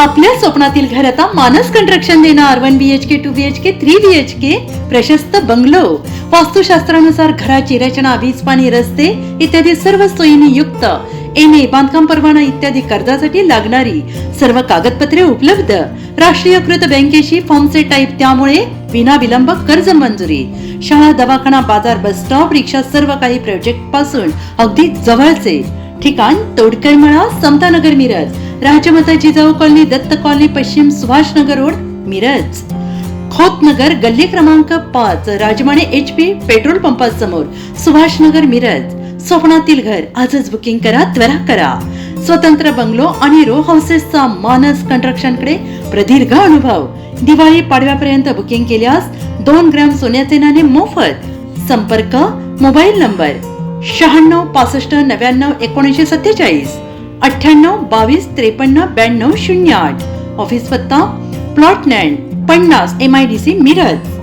आपल्या स्वप्नातील घर आता मानस कंस्ट्रक्शन देणार. One B H K two B H K three B H K प्रशस्त बंगलो वास्तुशास्त्रानुसार घराची रचना वीज पाणी रस्ते इत्यादी सर्व सोयीने युक्त एम ए बांधकाम परवाना इत्यादी कर्जासाठी लागणारी. सर्व कागदपत्रे उपलब्ध. राष्ट्रीयकृत बँकेशी फॉर्मचे टाईप त्यामुळे विना विलंब कर्ज मंजुरी. शाळा दवाखाना बाजार बस स्टॉप रिक्षा सर्व काही प्रोजेक्टपासून अगदी जवळचे. ठिकाण तोडकरमळा समतानगर मिरज. राजमाता जिजाऊ कॉलनी दत्त कॉलनी पश्चिम सुभाषनगर रोड मिरज. खोतनगर गल्ली क्रमांक पाच राजमाने एच पी पेट्रोल पंपासमोर सुभाषनगर मिरज. स्वप्नातील घर आजच बुकिंग करा त्वरा करा. स्वतंत्र बंगलो आणि रो हाऊसेसचा मानस कंस्ट्रक्शनकडे प्रदीर्घ अनुभव. दिवाळी पाडव्यापर्यंत बुकिंग केल्यास दोन ग्रॅम सोन्याचे नाणे मोफत. संपर्क मोबाईल नंबर शहाण्णव पासष्ट नव्याण्णव एकोणीसशे सत्तेचाळीस. अठ्ठ्याण्णव बावीस त्रेपन्न ब्याण्णव शून्य आठ. ऑफिस पत्ता प्लॉट नॅन पन्नास M I D C Miraj.